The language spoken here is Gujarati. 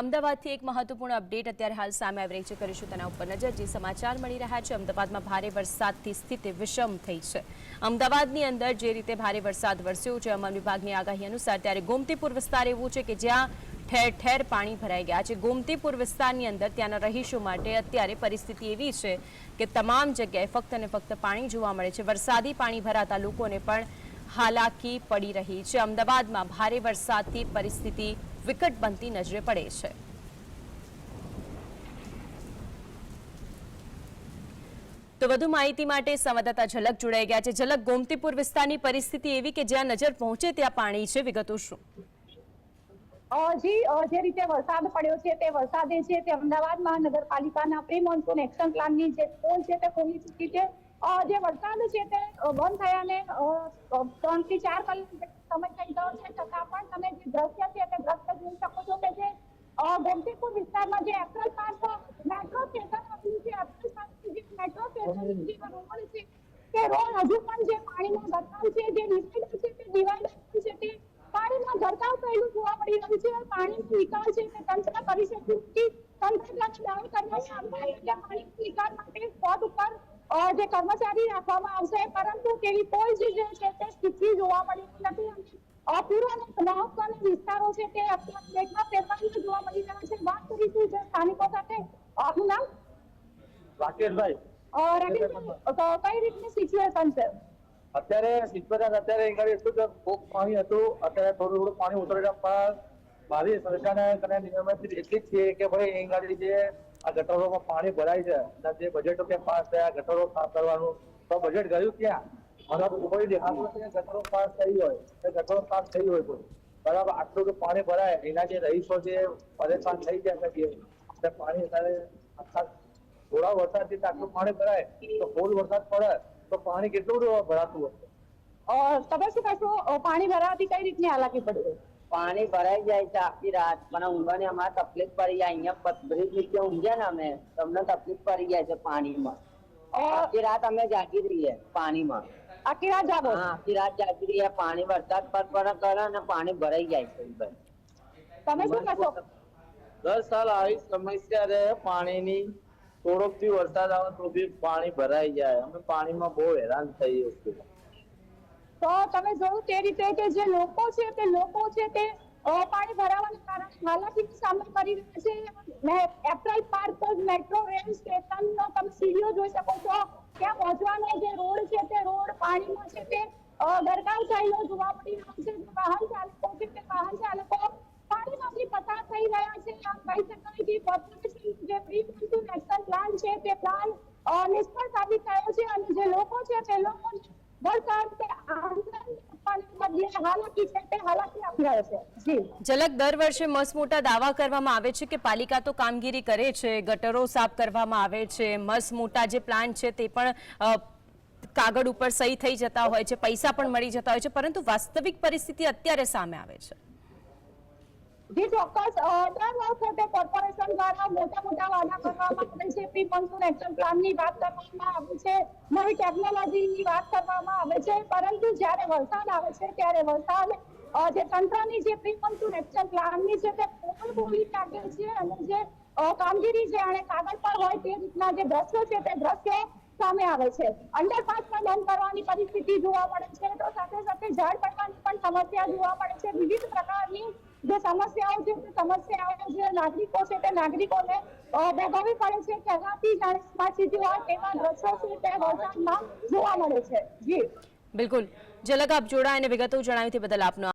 અમદાવાદથી એક મહત્વપૂર્ણ અપડેટ અત્યારે હાલ સામે આવી રહી છે. કરીશું તેના ઉપર નજર. જે સમાચાર મળી રહ્યા છે, અમદાવાદમાં ભારે વરસાદથી સ્થિતિ વિષમ થઈ છે. અમદાવાદની અંદર જે રીતે ભારે વરસાદ વરસ્યો છે, હવામાન વિભાગની આગાહી અનુસાર ત્યારે ગોમતીપુર વિસ્તાર એવું છે કે જ્યાં ઠેર ઠેર પાણી ભરાઈ ગયા છે. ગોમતીપુર વિસ્તારની અંદર ત્યાંના રહીશો માટે અત્યારે પરિસ્થિતિ એવી છે કે તમામ જગ્યાએ ફક્ત અને ફક્ત પાણી જોવા મળે છે. વરસાદી પાણી ભરાતા લોકોને પણ હાલાકી પડી રહી છે. અમદાવાદમાં ભારે વરસાદથી પરિસ્થિતિ વિકટ બનતી નજરે પડે છે. તો વધુ માહિતી માટે સંવાદદાતા ઝલક જોડાઈ ગયા છે. ઝલક, ગોમતીપુર વિસ્તારની પરિસ્થિતિ એવી કે જ્યાં નજર પહોંચે ત્યાં પાણી છે. વિગતો શું? જી જે રીતે વરસાદ પડ્યો છે તે વરસાદે છે તે અમદાવાદ મહાનગરપાલિકાના પ્રી મોન્સૂન એક્શન પ્લાનની જે પોલ છે તે ખોલી ચૂકી છે. જે વરસાદ છે તે બંધ થયાને ત્રણથી ચાર કલાક સમય થઈ ગયો છે છતાં પણ તમે જે દ્રશ્ય છે તે દ્રશ્ય જોઈ શકો છો કે જે ગોમતીપુર વિસ્તારમાં જે એપ્રલ પાર્ક મેટ્રો સ્ટેશન હતું જે એપ્રિલ પાંચ જે મેટ્રો સ્ટેશન જે રોડ છે તે રોડ હજુ પણ જે પાણીમાં ગરકાવ છે જે ડિવાઈડર છે તે ડિવાઈડર છે તે પાણીમાં ગરકાવ થયેલું જોવા મળી રહ્યું છે પાણીનો નિકાલ છે તે તંત્ર કરી શકે નથી તંત્ર દ્વારા દાવો કરવામાં આવ્યો છે પાણીના નિકાલ માટે સ્પોટ ઉપર જે કર્મચારી રાખવામાં આવશે પરંતુ તેવી કોઈ જ જે છે તે સ્થિતિ જોવા મળી નથી. અને પૂર્વ અને મહત્વના વિસ્તારો છે તે અત્યારે દેખમાં ફેરફાર જોવા મળી રહ્યા છે. વાત કરીશું જે સ્થાનિકો સાથે? આપનું નામ? રાકેશભાઈ. કઈ રીતની સિચ્યુએશન છે? અત્યારે અત્યારે અહીં એટલું જ ખૂબ પાણી હતું. અત્યારે થોડું થોડું પાણી ઉતરેલા પણ મારી સરકારને કને નિયમિત એટલી જ છે કે ભાઈ અહીં આગળ જે આ ગટરોમાં પાણી ભરાય છે અને જે બજેટો કે પાસ થયા, ગટરો સાફ કરવાનું. તો બજેટ ગયું ક્યાં? મને કોઈ દેખાતું કે ગટરો પાસ થઈ હોય, કે ગટરો સાફ થઈ હોય કોઈ. બરાબર, આટલું કે પાણી ભરાય. એના જે રહીશો છે, પરેશાન થઈ ગયા છે પાણી અત્યારે આખા થોડા વરસાદથી આટલું પાણી ભરાય, તો ફૂલ વરસાદ પડે, તો પાણી કેટલું ભરાતું હશે? તમે શું કહેશો? પાણી ભરાવાથી કઈ રીતની હાલાકી પડી? પાણી ભરાઈ જાય છે આખી રાત. મને ઊંઘવાની અમારે તકલીફ પડી જાય. અહીંયા બ્રિજ નીચે ઊંઘ્યા ને અમે તમને તકલીફ પડી જાય છે પાણીમાં. આખી રાત અમે જાગી રહીએ પાણીમાં. આખી રાત જાગો? હા આખી રાત જાગી રહીએ પાણી વરસાદ પર પર કરે અને પાણી ભરાઈ જાય છે તમે શું કહો દર સાલ આવી સમસ્યા રહે પાણીની. થોડોક બી વરસાદ આવે તો બી પાણી ભરાઈ જાય. અમે પાણીમાં બહુ હેરાન થઈએ છીએ. તો તમે જોયું તે રીતે કે જે લોકો છે તે લોકો છે તે પાણી ભરાવાના કારણે હાલાકીનો સામનો કરી રહ્યા છે. મેં એપ્રલ પાર્ક મેટ્રો રેલ સ્ટેશનનો તમે સીડીઓ જોઈ શકો છો. ત્યાં પહોંચવાનો જે રોડ છે તે રોડ પાણીમાં છે તે ગરકાવ થયેલો જોવા મળી રહ્યો છે. વાહન ચાલકો છે તે વાહન ચાલકો પાણીમાંથી પસાર થઈ રહ્યા છે. આમ કહી શકાય કે કોર્પોરેશન જે પ્રી મોન્સૂન એક્શન પ્લાન છે તે પ્લાન નિષ્ફળ સાબિત થયો છે. અને જે લોકો છે તે લોકો વરસાદ કે આંદોલન આપવાને બદલે હાલાકી દર વર્ષે મસમોટા દાવા કરવામાં આવે છે કે પાલિકા તો કામગીરી કરે છે, ગટરો સાફ કરવામાં આવે છે, મસમોટા જે પ્લાન છે તે પણ કાગળ ઉપર સહી થઈ જતા હોય છે, પૈસા પણ મળી જતા હોય છે, પરંતુ વાસ્તવિક પરિસ્થિતિ અત્યારે સામે આવે છે. જી, ચોક્કસ. દર વખતે કોર્પોરેશન દ્વારા મોટા મોટા વાદા કરવામાં આવે છે. પ્રી મોન્સૂન એક્શન પ્લાનની વાત કરવામાં આવે છે. નવી ટેકનોલોજીની વાત કરવામાં આવે છે. પરંતુ જ્યારે વરસાદ આવે છે, ત્યારે વરસાદ જે તંત્રની જે પ્રી મોન્સૂન એક્શન પ્લાનની છે, તે પોલ બોલી નાખે છે. અને જે કામગીરી છે, અને કાગળ પર હોય તે રીતના જે દ્રશ્યો છે, તે દ્રશ્યો સામે આવે છે. અંડરપાસ પણ બંધ કરવાની પરિસ્થિતિ જોવા મળે છે. તો સાથે સાથે ઝાડ પડવાની પણ સમસ્યા જોવા મળે છે. વિવિધ પ્રકારની જે સમસ્યાઓ છે, તે સમસ્યાઓ જે નાગરિકો છે, તે નાગરિકોને ભોગવવી પડે છે. તેનાથી જાણે પાછી હોય તેવા દ્રશ્યો છે, તે વરસાદમાં જોવા મળે છે. જી. બિલકુલ. ઝલક આપ જોડાય અને વિગતો જણાવી બદલ આપનો